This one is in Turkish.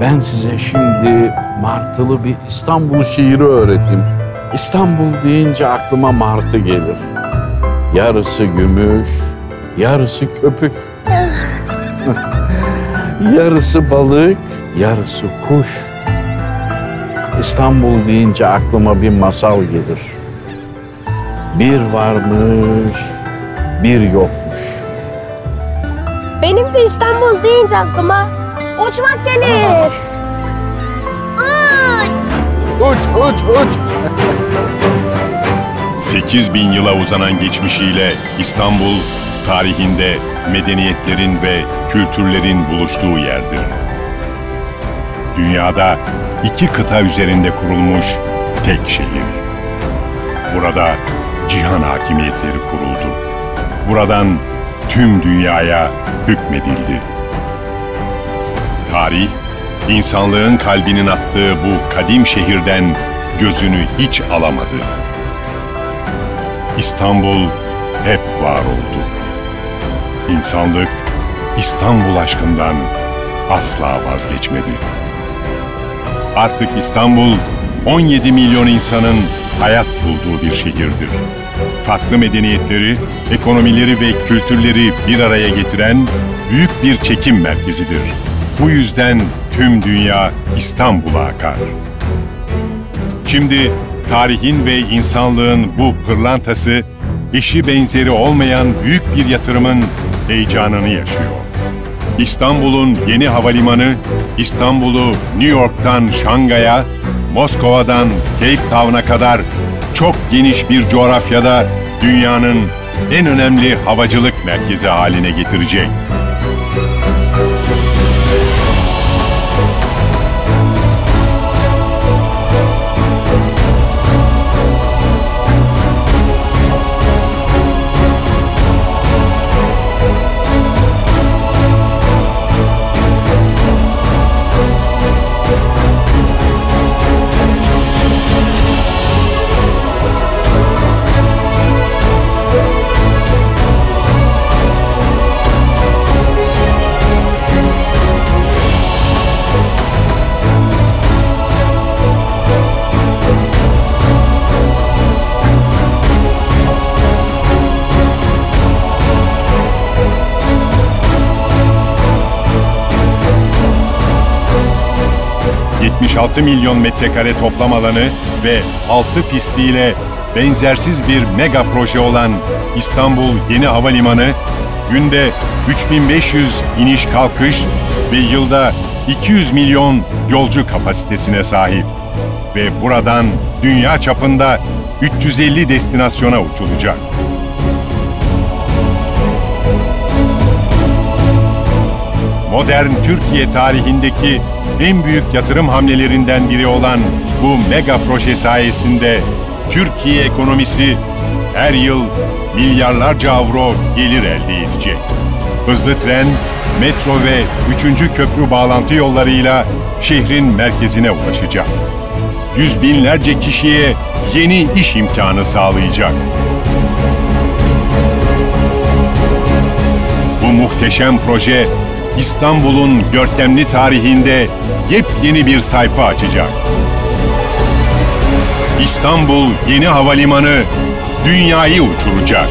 Ben size şimdi martılı bir İstanbul şiiri öğreteyim. İstanbul deyince aklıma martı gelir. Yarısı gümüş, yarısı köpük. yarısı balık, yarısı kuş. İstanbul deyince aklıma bir masal gelir. Bir varmış, bir yokmuş. Benim de İstanbul deyince aklıma uçmak gelir. Uç, uç, uç. 8000 yıla uzanan geçmişiyle İstanbul, tarihinde medeniyetlerin ve kültürlerin buluştuğu yerdir. Dünyada iki kıta üzerinde kurulmuş tek şehir. Burada cihan hakimiyetleri kuruldu. Buradan tüm dünyaya hükmedildi. Tarih, insanlığın kalbinin attığı bu kadim şehirden gözünü hiç alamadı. İstanbul hep var oldu. İnsanlık İstanbul aşkından asla vazgeçmedi. Artık İstanbul 17 milyon insanın hayat bulduğu bir şehirdir. Farklı medeniyetleri, ekonomileri ve kültürleri bir araya getiren büyük bir çekim merkezidir. Bu yüzden tüm dünya İstanbul'a akar. Şimdi tarihin ve insanlığın bu pırlantası eşi benzeri olmayan büyük bir yatırımın heyecanını yaşıyor. İstanbul'un yeni havalimanı İstanbul'u New York'tan Şangay'a, Moskova'dan Cape Town'a kadar çok geniş bir coğrafyada dünyanın en önemli havacılık merkezi haline getirecek. ...76 milyon metrekare toplam alanı ve 6 pistiyle benzersiz bir mega proje olan İstanbul Yeni Havalimanı... ...günde 3500 iniş kalkış ve yılda 200 milyon yolcu kapasitesine sahip. Ve buradan dünya çapında 350 destinasyona uçulacak. Modern Türkiye tarihindeki en büyük yatırım hamlelerinden biri olan bu mega proje sayesinde Türkiye ekonomisi her yıl milyarlarca avro gelir elde edecek. Hızlı tren, metro ve üçüncü köprü bağlantı yollarıyla şehrin merkezine ulaşacak. Yüz binlerce kişiye yeni iş imkanı sağlayacak. Bu muhteşem proje İstanbul'un görkemli tarihinde yepyeni bir sayfa açacak. İstanbul Yeni Havalimanı dünyayı uçuracak.